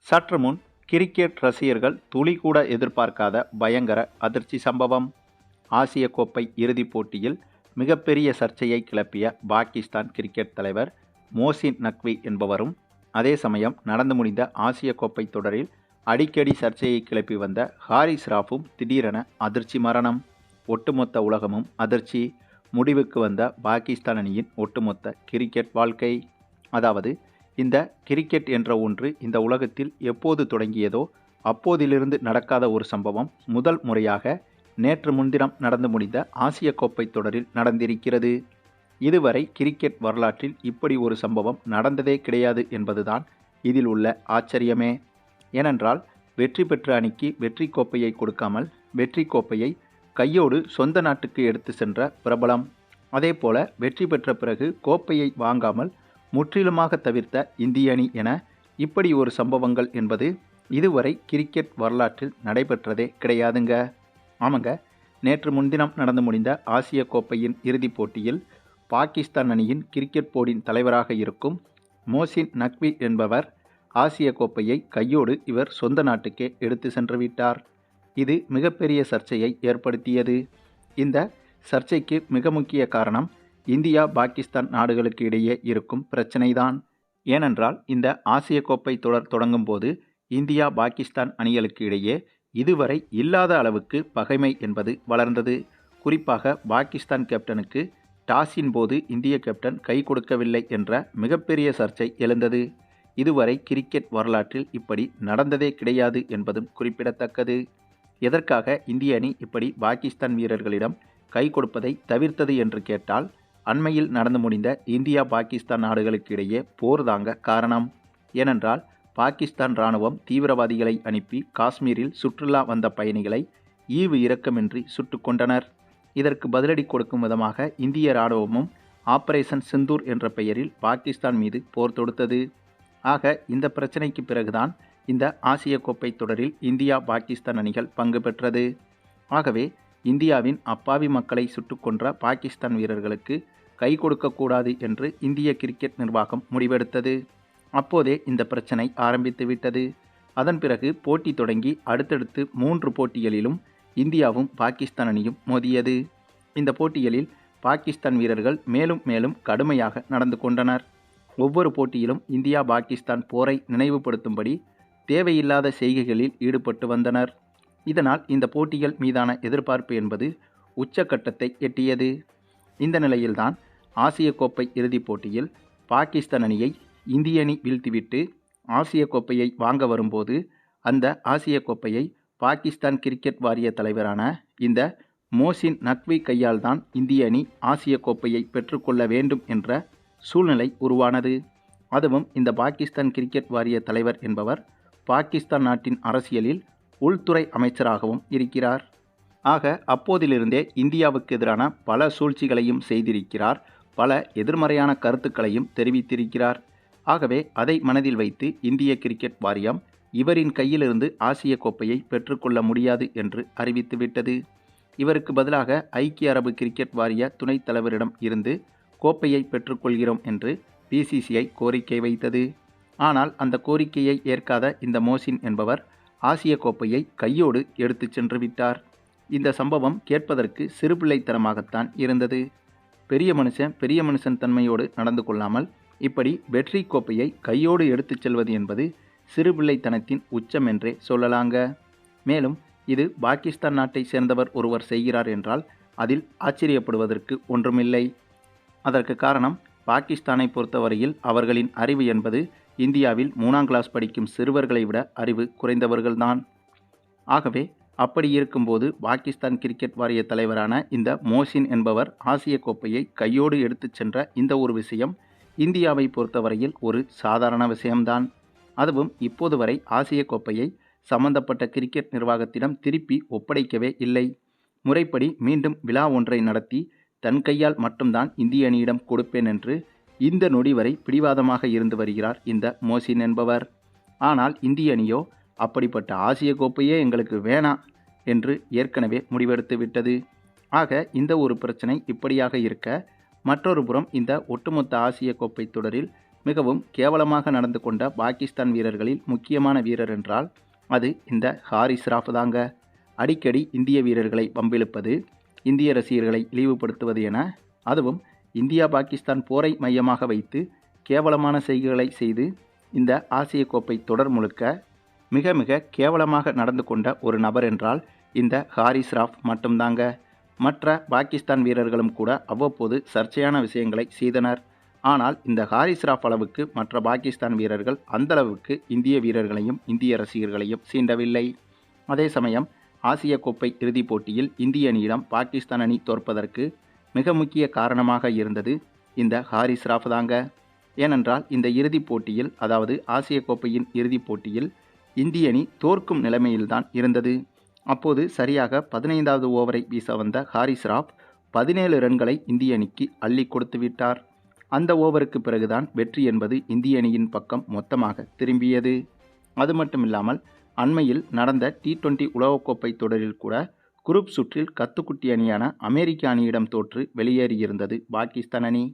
சற்று முன் கிரிக்கெட் ரசிகர்கள் துளி கூட எதிர்பார்க்காத பயங்கர அதிர்ச்சி சம்பவம். ஆசிய கோப்பை இறுதிப் போட்டியில் மிகப்பெரிய சர்ச்சையை கிளப்பிய பாகிஸ்தான் கிரிக்கெட் தலைவர் மோசின் நக்வி என்பவரும் அதே சமயம் நடந்து முடிந்த ஆசிய கோப்பை தொடரில் அடிக்கடி சர்ச்சையை கிளப்பி வந்த ஹாரிஸ் ராஃபும் திடீரென அதிர்ச்சி மரணம். ஒட்டுமொத்த உலகமும் அதிர்ச்சி. முடிவுக்கு வந்த பாகிஸ்தான் அணியின் ஒட்டுமொத்த கிரிக்கெட் வாழ்க்கை. அதாவது இந்த கிரிக்கெட் என்ற ஒன்று இந்த உலகத்தில் எப்போது தொடங்கியதோ அப்போதிலிருந்து நடக்காத ஒரு சம்பவம் முதல் முறையாக நேற்று முன்தினம் நடந்து முடிந்த ஆசிய கோப்பை தொடரில் நடந்திருக்கிறது. இதுவரை கிரிக்கெட் வரலாற்றில் இப்படி ஒரு சம்பவம் நடந்ததே கிடையாது என்பதுதான் இதில் உள்ள ஆச்சரியமே. ஏனென்றால் வெற்றி பெற்ற அணிக்கு வெற்றி கோப்பையை கொடுக்காமல் வெற்றி கோப்பையை கையோடு சொந்த நாட்டுக்கு எடுத்து சென்ற பிரபலம். அதேபோல வெற்றி பெற்ற பிறகு கோப்பையை வாங்காமல் முற்றிலுமாக தவிர்த்த இந்திய அணி என இப்படி ஒரு சம்பவங்கள் என்பது இதுவரை கிரிக்கெட் வரலாற்றில் நடைபெற்றதே கிடையாதுங்க. ஆமாங்க நேற்று முன்தினம் நடந்து முடிந்த ஆசிய கோப்பையின் இறுதிப் போட்டியில் பாகிஸ்தான் அணியின் கிரிக்கெட் போர்டின் தலைவராக இருக்கும் மோசின் நக்வி என்பவர் ஆசிய கோப்பையை கையோடு இவர் சொந்த நாட்டுக்கே எடுத்து சென்று விட்டார். இது மிகப்பெரிய சர்ச்சையை ஏற்படுத்தியது. இந்த சர்ச்சைக்கு மிக முக்கிய காரணம் இந்தியா பாகிஸ்தான் நாடுகளுக்கு இடையே இருக்கும் பிரச்சனைதான். ஏனென்றால் இந்த ஆசிய கோப்பை தொடர் தொடங்கும் போது இந்தியா பாகிஸ்தான் அணிகளுக்கு இடையே இதுவரை இல்லாத அளவுக்கு பகைமை என்பது வளர்ந்தது. குறிப்பாக பாகிஸ்தான் கேப்டனுக்கு டாஸின் போது இந்திய கேப்டன் கை கொடுக்கவில்லை என்ற மிகப்பெரிய சர்ச்சை எழுந்தது. இதுவரை கிரிக்கெட் வரலாற்றில் இப்படி நடந்ததே கிடையாது என்பதும் குறிப்பிடத்தக்கது. எதற்காக இந்திய அணி இப்படி பாகிஸ்தான் வீரர்களிடம் கை கொடுப்பதை தவிர்த்தது என்று கேட்டால் அண்மையில் நடந்து முடிந்த இந்தியா பாகிஸ்தான் நாடுகளுக்கு இடையே போர் தாங்க காரணம். ஏனென்றால் பாகிஸ்தான் இராணுவம் தீவிரவாதிகளை அனுப்பி காஷ்மீரில் சுற்றுலா வந்த பயணிகளை ஈவு இரக்கமின்றி சுட்டு கொண்டனர் இதற்கு பதிலடி கொடுக்கும் விதமாக இந்திய இராணுவமும் ஆபரேஷன் சிந்தூர் என்ற பெயரில் பாகிஸ்தான் மீது போர் தொடுத்தது. ஆக இந்த பிரச்சனைக்கு பிறகுதான் இந்த ஆசிய கோப்பை தொடரில் இந்தியா பாகிஸ்தான் அணிகள் பங்கு பெற்றது. ஆகவே இந்தியாவின் அப்பாவி மக்களை சுட்டுக் கொன்ற பாகிஸ்தான் வீரர்களுக்கு கை கொடுக்கக்கூடாது என்று இந்திய கிரிக்கெட் நிர்வாகம் முடிவெடுத்தது. அப்போதே இந்த பிரச்சனை ஆரம்பித்து விட்டது. அதன் பிறகு போட்டி தொடங்கி அடுத்தடுத்து மூன்று போட்டிகளிலும் இந்தியாவும் பாகிஸ்தான் அணியும் மோதியது. இந்த போட்டிகளில் பாகிஸ்தான் வீரர்கள் மேலும் மேலும் கடுமையாக நடந்து கொண்டனர். ஒவ்வொரு போட்டியிலும் இந்தியா பாகிஸ்தான் போரை நினைவுபடுத்தும்படி தேவையில்லாத செய்கைகளில் ஈடுபட்டு வந்தனர். இதனால் இந்த போட்டிகள் மீதான எதிர்பார்ப்பு என்பது உச்சக்கட்டத்தை எட்டியது. இந்த நிலையில்தான் ஆசிய கோப்பை இறுதிப் போட்டியில் பாகிஸ்தான் அணியை இந்திய அணி வீழ்த்திவிட்டு ஆசிய கோப்பையை வாங்க வரும்போது அந்த ஆசிய கோப்பையை பாகிஸ்தான் கிரிக்கெட் வாரிய தலைவரான இந்த மோசின் நக்வி கையால் தான் இந்திய அணி ஆசிய கோப்பையை பெற்றுக்கொள்ள வேண்டும் என்ற சூழ்நிலை உருவானது. அதுவும் இந்த பாகிஸ்தான் கிரிக்கெட் வாரிய தலைவர் என்பவர் பாகிஸ்தான் நாட்டின் அரசியலில் உள்துறை அமைச்சராகவும் இருக்கிறார். ஆக அப்போதிலிருந்தே இந்தியாவுக்கு எதிரான பல சூழ்ச்சிகளையும் செய்திருக்கிறார். பல எதிர்மறையான கருத்துக்களையும் தெரிவித்திருக்கிறார். ஆகவே அதை மனதில் வைத்து இந்திய கிரிக்கெட் வாரியம் இவரின் கையிலிருந்து ஆசிய கோப்பையை பெற்றுக்கொள்ள முடியாது என்று அறிவித்துவிட்டது இவருக்கு பதிலாக ஐக்கிய அரபு கிரிக்கெட் வாரிய துணைத் தலைவரிடம் இருந்து கோப்பையை பெற்றுக்கொள்கிறோம் என்று பிசிசிஐ கோரிக்கை வைத்தது. ஆனால் அந்த கோரிக்கையை ஏற்காத இந்த மோசின் என்பவர் ஆசிய கோப்பையை கையோடு எடுத்துச் சென்று விட்டார். இந்த சம்பவம் கேட்பதற்கு சிறுபிள்ளைத்தனமாகத்தான் இருந்தது. பெரிய மனுஷன் பெரிய மனுஷன் தன்மையோடு நடந்து கொள்ளாமல் இப்படி வெற்றி கோப்பையை கையோடு எடுத்துச் செல்வது என்பது சிறுபிள்ளைத்தனத்தின் உச்சம் என்றே சொல்லலாங்க. மேலும் இது பாகிஸ்தான் நாட்டை சேர்ந்தவர் ஒருவர் செய்கிறார் என்றால் அதில் ஆச்சரியப்படுவதற்கு ஒன்றுமில்லை. அதற்கு காரணம் பாகிஸ்தானை பொறுத்தவரையில் அவர்களின் அறிவு என்பது இந்தியாவில் மூணாம் கிளாஸ் படிக்கும் சிறுவர்களை விட அறிவு குறைந்தவர்கள்தான். ஆகவே அப்படி இருக்கும்போது பாகிஸ்தான் கிரிக்கெட் வாரிய தலைவரான இந்த மோசின் என்பவர் ஆசிய கோப்பையை கையோடு எடுத்துச் சென்ற இந்த ஒரு விஷயம் இந்தியாவை பொறுத்தவரையில் ஒரு சாதாரண விஷயம்தான். அதுவும் இப்போது வரை ஆசிய கோப்பையை சம்பந்தப்பட்ட கிரிக்கெட் நிர்வாகத்திடம் திருப்பி ஒப்படைக்கவே இல்லை. முறைப்படி மீண்டும் விழா ஒன்றை நடத்தி தன் கையால் மட்டும்தான் இந்திய அணியிடம் கொடுப்பேன் என்று இந்த நொடி வரை பிடிவாதமாக இருந்து வருகிறார் இந்த மோசின் என்பவர். ஆனால் இந்திய அணியோ அப்படிப்பட்ட ஆசிய கோப்பையே எங்களுக்கு வேணாம் என்று ஏற்கனவே முடிவெடுத்து விட்டது. ஆக இந்த ஒரு பிரச்சனை இப்படியாக இருக்க மற்றொரு புறம் இந்த ஒட்டுமொத்த ஆசிய கோப்பை தொடரில் மிகவும் கேவலமாக நடந்து கொண்ட பாகிஸ்தான் வீரர்களில் முக்கியமான வீரர் என்றால் அது இந்த ஹாரிஸ் ராஃப் தாங்க. அடிக்கடி இந்திய வீரர்களை பம்பிழுப்பது இந்திய ரசிகர்களை இழிவுபடுத்துவது என அதுவும் இந்தியா பாகிஸ்தான் போரை மையமாக வைத்து கேவலமான செய்கைகளை செய்து இந்த ஆசிய கோப்பை தொடர் முழுக்க மிக மிக கேவலமாக நடந்து கொண்ட ஒரு நபர் என்றால் இந்த ஹாரிஸ் ராஃப் மட்டும்தாங்க. மற்ற பாகிஸ்தான் வீரர்களும் கூட அவ்வப்போது சர்ச்சையான விஷயங்களை செய்தனர். ஆனால் இந்த ஹாரிஸ் ராஃப் அளவுக்கு மற்ற பாகிஸ்தான் வீரர்கள் அந்த அளவுக்கு இந்திய வீரர்களையும் இந்திய ரசிகர்களையும் சீண்டவில்லை. அதே சமயம் ஆசிய கோப்பை இறுதிப் போட்டியில் இந்திய அணியிடம் பாகிஸ்தான் அணி தோற்பதற்கு மிக முக்கிய காரணமாக இருந்தது இந்த ஹாரிஸ் ராஃப் தாங்க. ஏனென்றால் இந்த இறுதிப் போட்டியில் அதாவது ஆசிய கோப்பையின் இறுதிப் போட்டியில் இந்திய அணி தோற்கும் நிலைமையில்தான் இருந்தது. அப்போது சரியாக பதினைந்தாவது ஓவரை வீச வந்த ஹாரிஸ் ராஃப் பதினேழு ரன்களை இந்திய அணிக்கு அள்ளி கொடுத்து விட்டார். அந்த ஓவருக்கு பிறகுதான் வெற்றி என்பது இந்திய அணியின் பக்கம் மொத்தமாக திரும்பியது. அது மட்டுமில்லாமல் அண்மையில் நடந்த டி டுவெண்டி உலகக்கோப்பை தொடரில் கூட குரூப் சுற்றில் கத்துக்குட்டி அணியான அமெரிக்க அணியிடம் தோற்று வெளியேறியிருந்தது பாகிஸ்தான் அணி.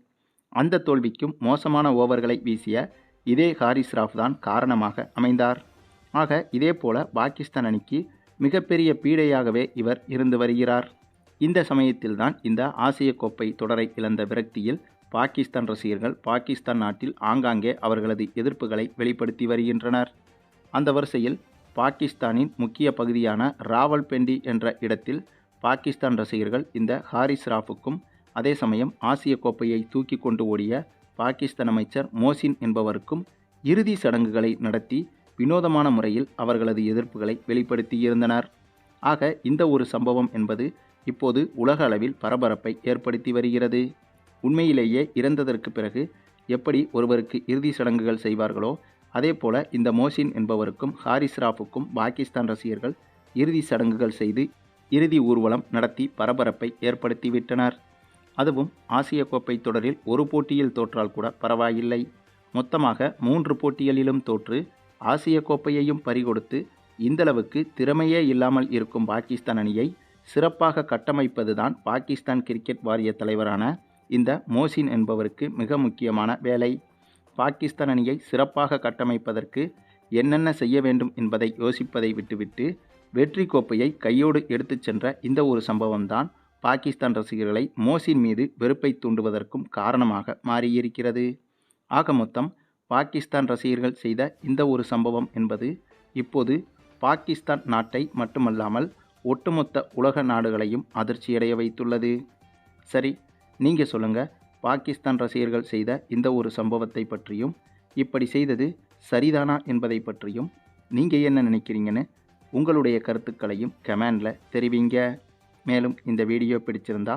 அந்த தோல்விக்கும் மோசமான ஓவர்களை வீசிய இதே ஹாரிஸ் ராஃப் தான் காரணமாக அமைந்தார். ஆக இதேபோல பாகிஸ்தான் அணிக்கு மிகப்பெரிய பீடையாகவே இவர் இருந்து வருகிறார். இந்த சமயத்தில்தான் இந்த ஆசிய கோப்பை தொடரை இழந்த விரக்தியில் பாகிஸ்தான் ரசிகர்கள் பாகிஸ்தான் நாட்டில் ஆங்காங்கே அவர்களது எதிர்ப்புகளை வெளிப்படுத்தி வருகின்றனர். அந்த வரிசையில் பாகிஸ்தானின் முக்கிய பகுதியான ராவல்பெண்டி என்ற இடத்தில் பாகிஸ்தான் ரசிகர்கள் இந்த ஹாரிஸ் ராஃபுக்கும் அதே சமயம் ஆசிய கோப்பையை தூக்கி கொண்டு ஓடிய பாகிஸ்தான் அமைச்சர் மோசின் என்பவருக்கும் இறுதி சடங்குகளை நடத்தி வினோதமான முறையில் அவர்களது எதிர்ப்புகளை வெளிப்படுத்தியிருந்தனர். ஆக இந்த ஒரு சம்பவம் என்பது இப்போது உலக அளவில் பரபரப்பை ஏற்படுத்தி வருகிறது. உண்மையிலேயே இறந்ததற்கு பிறகு எப்படி ஒருவருக்கு இறுதி சடங்குகள் செய்வார்களோ அதே போல இந்த மோசின் என்பவருக்கும் ஹாரிஸ் ராஃபுக்கும் பாகிஸ்தான் ரசிகர்கள் இறுதி சடங்குகள் செய்து இறுதி ஊர்வலம் நடத்தி பரபரப்பை ஏற்படுத்திவிட்டனர் அதுவும் ஆசிய கோப்பை தொடரில் ஒரு போட்டியில் தோற்றால் கூட பரவாயில்லை. மொத்தமாக மூன்று போட்டிகளிலும் தோற்று ஆசிய கோப்பையையும் பறிகொடுத்து இந்தளவுக்கு திறமையே இல்லாமல் இருக்கும் பாகிஸ்தான் அணியை சிறப்பாக கட்டமைப்பதுதான் பாகிஸ்தான் கிரிக்கெட் வாரிய தலைவரான இந்த மோசின் என்பவருக்கு மிக முக்கியமான வேலை. பாகிஸ்தான் அணியை சிறப்பாக கட்டமைப்பதற்கு என்னென்ன செய்ய வேண்டும் என்பதை யோசிப்பதை விட்டுவிட்டு வெற்றி கோப்பையை கையோடு எடுத்துச் சென்ற இந்த ஒரு சம்பவம்தான் பாகிஸ்தான் ரசிகர்களை மோசின் மீது வெறுப்பை தூண்டுவதற்கும் காரணமாக மாறியிருக்கிறது. ஆக மொத்தம் பாகிஸ்தான் ரசிகர்கள் செய்த இந்த ஒரு சம்பவம் என்பது இப்போது பாகிஸ்தான் நாட்டை மட்டுமல்லாமல் ஒட்டுமொத்த உலக நாடுகளையும் அதிர்ச்சியடைய வைத்துள்ளது. சரி நீங்கள் சொல்லுங்கள் பாகிஸ்தான் ரசிகர்கள் செய்த இந்த ஒரு சம்பவத்தை பற்றியும் இப்படி செய்தது சரிதானா என்பதை பற்றியும் நீங்கள் என்ன நினைக்கிறீங்கன்னு உங்களுடைய கருத்துக்களையும் கமெண்டில் தெரிவிங்க. மேலும் இந்த வீடியோ பிடிச்சிருந்தா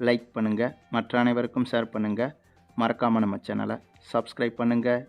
லைக் பண்ணுங்கள் மற்ற அனைவருக்கும் ஷேர் பண்ணுங்கள் மறக்காமல் நம்ம சேனலை சப்ஸ்கிரைப் பண்ணுங்கள்